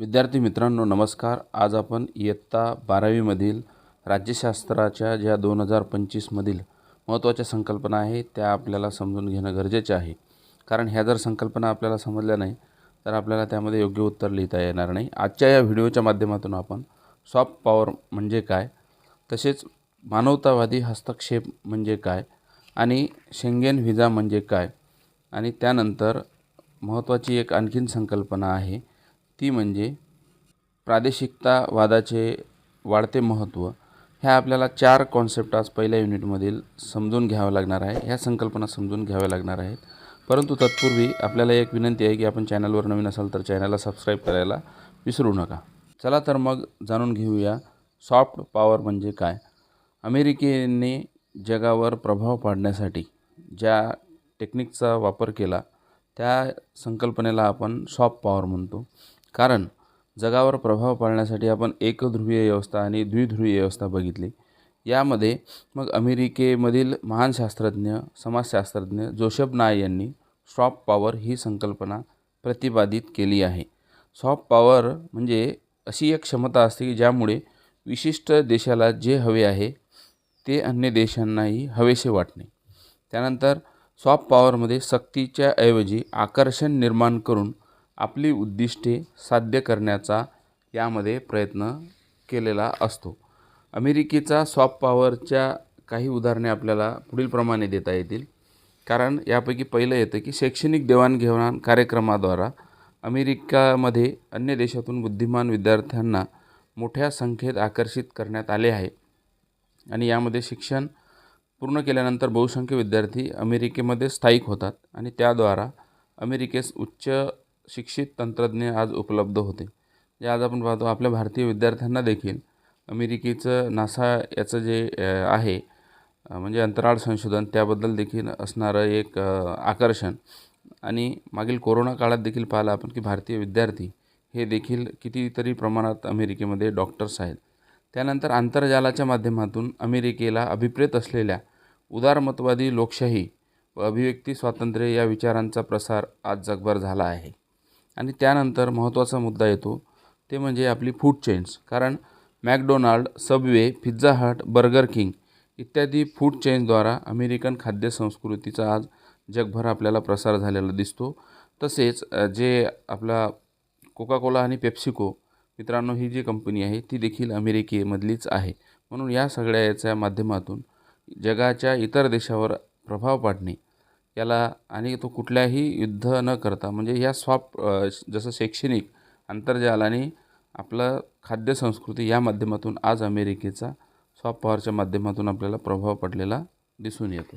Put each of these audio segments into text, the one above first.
विद्यार्थी मित्रांनो नमस्कार. आज आपण इयत्ता बारावीमधील राज्यशास्त्राच्या ज्या दोन हजार पंचवीसमधील महत्त्वाच्या संकल्पना आहेत त्या आपल्याला समजून घेणं गरजेचे आहे. कारण ह्या जर संकल्पना आपल्याला समजल्या नाही तर आपल्याला त्यामध्ये योग्य उत्तर लिहिता येणार नाही. आजच्या या व्हिडिओच्या माध्यमातून आपण सॉफ्ट पॉवर म्हणजे काय तसेच मानवतावादी हस्तक्षेप म्हणजे काय आणि शेंगेन व्हिजा म्हणजे काय आणि त्यानंतर महत्त्वाची एक आणखीन संकल्पना आहे ती म्हणजे प्रादेशिकतावादाचे वाढते महत्त्व ह्या आपल्याला चार कॉन्सेप्ट आज पहिल्या युनिटमधील समजून घ्यावं लागणार आहे. ह्या संकल्पना समजून घ्याव्या लागणार आहेत. परंतु तत्पूर्वी आपल्याला एक विनंती आहे की आपण चॅनलवर नवीन असाल तर चॅनलला सबस्क्राईब करायला विसरू नका. चला तर मग जाणून घेऊया सॉफ्ट पॉवर म्हणजे काय? अमेरिकेने जगावर प्रभाव पाडण्यासाठी ज्या टेक्निकचा वापर केला त्या संकल्पनेला आपण सॉफ्ट पॉवर म्हणतो. कारण जगावर प्रभाव पाडण्यासाठी आपण एकध्रुवीय व्यवस्था आणि द्विध्रुवीय व्यवस्था बघितली. यामध्ये मग अमेरिकेमधील महान शास्त्रज्ञ समाजशास्त्रज्ञ जोशफ नाय यांनी सॉफ्ट पॉवर ही संकल्पना प्रतिपादित केली आहे. सॉफ्ट पॉवर म्हणजे अशी एक क्षमता असते की ज्यामुळे विशिष्ट देशाला जे हवे आहे ते अन्य देशांनाही हवेसे वाटणे. त्यानंतर सॉफ्ट पॉवरमध्ये सक्तीच्या ऐवजी आकर्षण निर्माण करून आपली उद्दिष्टे साध्य करण्याचा यामध्ये प्रयत्न केलेला असतो. अमेरिकेचा सॉफ्ट पॉवरच्या काही उदाहरणे आपल्याला पुढीलप्रमाणे देता येतील. कारण यापैकी पहिलं येतं की शैक्षणिक देवाणघेवाण कार्यक्रमाद्वारा अमेरिकामध्ये अन्य देशातून बुद्धिमान विद्यार्थ्यांना मोठ्या संख्येत आकर्षित करण्यात आले आहे. आणि यामध्ये शिक्षण पूर्ण केल्यानंतर बहुसंख्य विद्यार्थी अमेरिकेमध्ये स्थायिक होतात आणि त्याद्वारा अमेरिकेस उच्च शिक्षित तंत्रज्ञ आज उपलब्ध होते. जे आज आपण पाहतो आपल्या भारतीय विद्यार्थ्यांना देखील अमेरिकेचं नासा याचं जे आहे म्हणजे अंतराळ संशोधन त्याबद्दल देखील असणारं एक आकर्षण. आणि मागील कोरोना काळात देखील पाहिलं आपण की भारतीय विद्यार्थी हे देखील कितीतरी प्रमाणात अमेरिकेमध्ये डॉक्टर्स आहेत. त्यानंतर आंतरजालाच्या माध्यमातून अमेरिकेला अभिप्रेत असलेल्या उदारमतवादी लोकशाही व अभिव्यक्ती स्वातंत्र्य या विचारांचा प्रसार आज जगभर झाला आहे. आणि त्यानंतर महत्त्वाचा मुद्दा येतो ते म्हणजे आपली फूड चेन्स कारण McDonald Subway Pizza Hut Burger King इत्यादी फूड चेन्सद्वारा अमेरिकन खाद्य संस्कृतीचा आज जगभर आपल्याला प्रसार झालेला दिसतो. तसेच जे आपला कोका कोला आणि पेप्सिको मित्रांनो ही जी कंपनी आहे ती देखील अमेरिकेमधलीच आहे. म्हणून या सगळ्या याच्या माध्यमातून जगाच्या इतर देशावर प्रभाव पाडणे याला आणि तो कुठल्याही युद्ध न करता म्हणजे या स्वाप जसं शैक्षणिक आंतरजाल आणि आपलं खाद्यसंस्कृती या माध्यमातून आज अमेरिकेचा सॉफ्ट पॉवरच्या माध्यमातून आपल्याला प्रभाव पडलेला दिसून येतो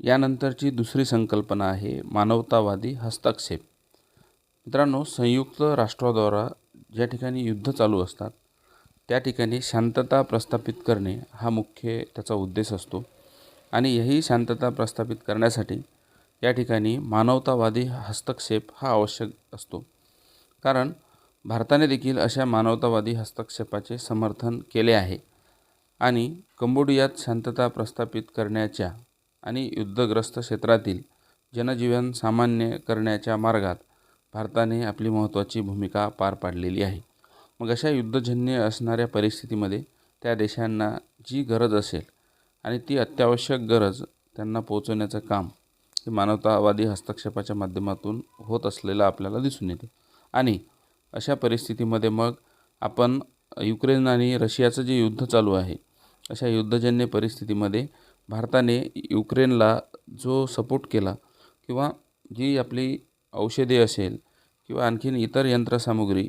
यानंतरची दुसरी संकल्पना आहे मानवतावादी हस्तक्षेप. मित्रांनो संयुक्त राष्ट्राद्वारा ज्या ठिकाणी युद्ध चालू असतात त्या ठिकाणी शांतता प्रस्थापित करणे हा मुख्य त्याचा उद्देश असतो. आणि यही शांतता प्रस्थापित करण्यासाठी या ठिकाणी मानवतावादी हस्तक्षेप हा आवश्यक असतो. कारण भारताने देखील अशा मानवतावादी हस्तक्षेपाचे समर्थन केले आहे आणि कंबोडियात शांतता प्रस्थापित करण्याच्या आणि युद्धग्रस्त क्षेत्रातील जनजीवन सामान्य करण्याच्या मार्गात भारताने आपली महत्त्वाची भूमिका पार पाडलेली आहे. मग अशा युद्धजन्य असणाऱ्या परिस्थितीमध्ये त्या देशांना जी गरज असेल आणि ती अत्यावश्यक गरज त्यांना पोचवण्याचं काम हे मानवतावादी हस्तक्षेपाच्या माध्यमातून होत असलेलं आपल्याला दिसून येते. आणि अशा परिस्थितीमध्ये मग आपण युक्रेन आणि रशियाचं जे युद्ध चालू आहे अशा युद्धजन्य परिस्थितीमध्ये भारताने युक्रेनला जो सपोर्ट केला किंवा जी आपली औषधे असेल किंवा आणखीन इतर यंत्रसामुग्री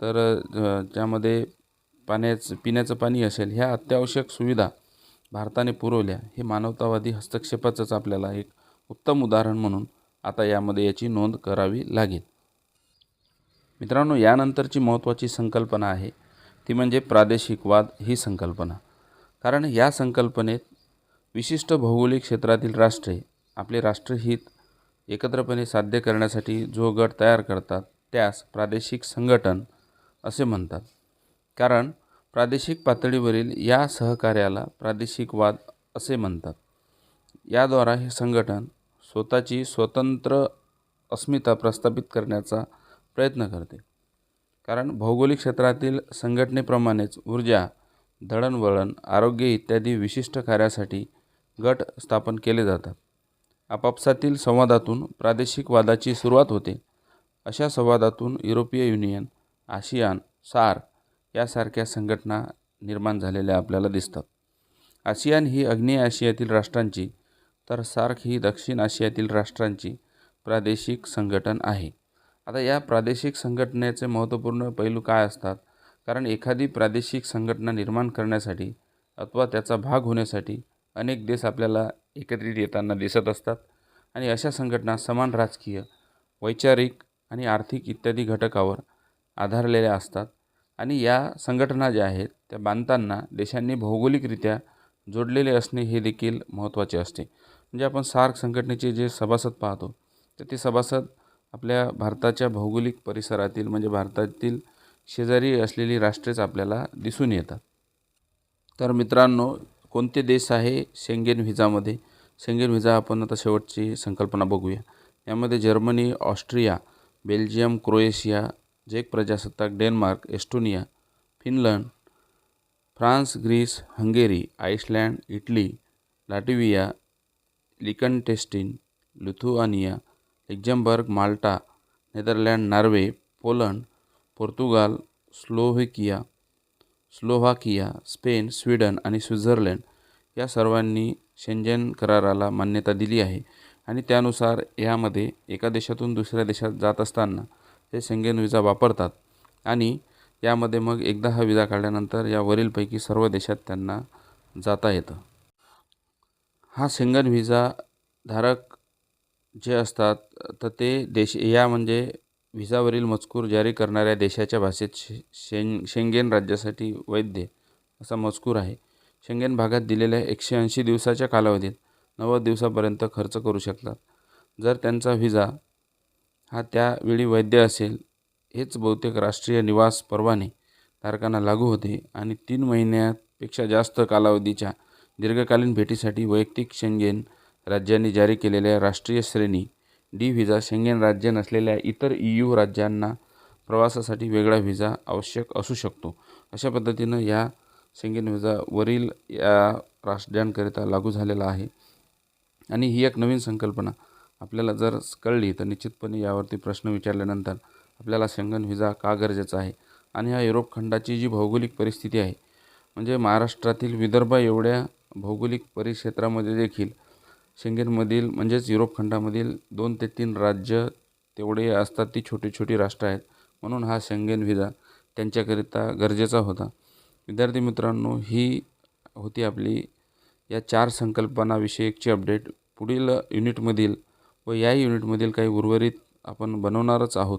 तर ज्यामध्ये पाण्याचं पिण्याचं पाणी असेल ह्या अत्यावश्यक सुविधा भारताने पुरवल्या हे मानवतावादी हस्तक्षेपाचंच आपल्याला एक उत्तम उदाहरण म्हणून आता यामध्ये याची नोंद करावी लागेल. मित्रांनो यानंतरची महत्त्वाची संकल्पना आहे ती म्हणजे प्रादेशिकवाद ही संकल्पना. कारण या संकल्पनेत विशिष्ट भौगोलिक क्षेत्रातील राष्ट्रे आपले राष्ट्रहित एकत्रपणे साध्य करण्यासाठी जो गट तयार करतात त्यास प्रादेशिक संघटन असे म्हणतात. कारण प्रादेशिक पातळीवरील या सहकार्याला प्रादेशिकवाद असे म्हणतात. याद्वारा हे संघटन स्वतःची स्वतंत्र अस्मिता प्रस्थापित करण्याचा प्रयत्न करते. कारण भौगोलिक क्षेत्रातील संघटनेप्रमाणेच ऊर्जा दळणवळण आरोग्य इत्यादी विशिष्ट कार्यासाठी गट स्थापन केले जातात. आपापसातील संवादातून प्रादेशिक वादाची सुरुवात होते. अशा संवादातून युरोपीय युनियन आशियान सार्क यासारख्या संघटना निर्माण झालेल्या आपल्याला दिसतात. आसियान ही आग्नेय आशियातील राष्ट्रांची तर सार्क ही दक्षिण आशियातील राष्ट्रांची प्रादेशिक संघटन आहे. आता या प्रादेशिक संघटनेचे महत्त्वपूर्ण पैलू काय असतात? कारण एखादी प्रादेशिक संघटना निर्माण करण्यासाठी अथवा त्याचा भाग होण्यासाठी अनेक देश आपल्याला एकत्रित येताना दिसत असतात आणि अशा संघटना समान राजकीय वैचारिक आणि आर्थिक इत्यादी घटकावर आधारलेल्या असतात. आणि या संघटना ज्या आहेत त्या बांधताना देशांनी भौगोलिकरित्या जोडलेले असणे हे देखील महत्त्वाचे असते. म्हणजे आपण सार्क संघटनेचे जे सभासद पाहतो तर ते सभासद आपल्या भारताच्या भौगोलिक परिसरातील म्हणजे भारतातील शेजारी असलेली राष्ट्रेच आपल्याला दिसून येतात. तर मित्रांनो कोणते देश आहे शेंगेन व्हिजामध्ये शेंगेन व्हिजा आपण आता शेवटची संकल्पना बघूया. यामध्ये जर्मनी ऑस्ट्रिया बेल्जियम क्रोएशिया झेक प्रजासत्ताक Denmark Estonia Finland France Greece Hungary Iceland Italy Latvia Liechtenstein Lithuania Luxembourg Malta Netherland Norway Poland Portugal Slovakia Slovakia Spain Sweden आणि स्वित्झर्लंड या सर्वांनी शेंजन कराराला मान्यता दिली आहे. आणि त्यानुसार यामध्ये एका देशातून दुसऱ्या देशात जात असताना हे शेंगेन विजा वापरतात. आणि यामध्ये मग एकदा हा विजा काढल्यानंतर या वरीलपैकी सर्व देशात त्यांना जाता येतं. हा शेंगन व्हिजा धारक जे असतात तर ते देश या म्हणजे व्हिजावरील मजकूर जारी करणाऱ्या देशाच्या भाषेत शेंग शेंगेन राज्यासाठी वैध असा मजकूर आहे. शेंगेन भागात दिलेल्या एकशे ऐंशी दिवसाच्या कालावधीत नव्वद दिवसापर्यंत खर्च करू शकतात. जर त्यांचा व्हिजा हा त्यावेळी वैध असेल. हेच बहुतेक राष्ट्रीय निवास परवाने धारकांना लागू होते आणि तीन महिन्यापेक्षा जास्त कालावधीच्या दीर्घकालीन भेटीसाठी वैयक्तिक शेंगेन राज्यांनी जारी केलेल्या राष्ट्रीय श्रेणी डी व्हिजा शेंगेन राज्य नसलेल्या इतर ई यू राज्यांना प्रवासासाठी वेगळा व्हिजा आवश्यक असू शकतो. अशा पद्धतीनं या शेंगेन व्हिजा वरील या राष्ट्रांकरिता लागू झालेला आहे. आणि ही एक नवीन संकल्पना. आपल्याला जर कळली तर निश्चितपणे यावरती प्रश्न विचारल्यानंतर आपल्याला शेंगन व्हिजा का गरजेचा आहे? आणि ह्या युरोप खंडाची जी भौगोलिक परिस्थिती आहे म्हणजे महाराष्ट्रातील विदर्भ एवढ्या भौगोलिक परिक्षेत्रामध्ये देखील शेंगेनमधील म्हणजेच युरोप खंडामधील दोन ते तीन राज्य तेवढे असतात ती छोटी छोटी राष्ट्र आहेत. म्हणून हा शेंगेन व्हिजा त्यांच्याकरिता गरजेचा होता. विद्यार्थी मित्रांनो ही होती आपली या चार संकल्पनाविषयीची अपडेट पुढील युनिटमधील व या युनिटमधील काही उर्वरित आपण बनवणारच आहोत.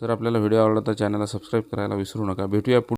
जर आपल्याला व्हिडिओ आवडला तर चॅनलला सबस्क्राईब करायला विसरू नका. भेटूया पुढे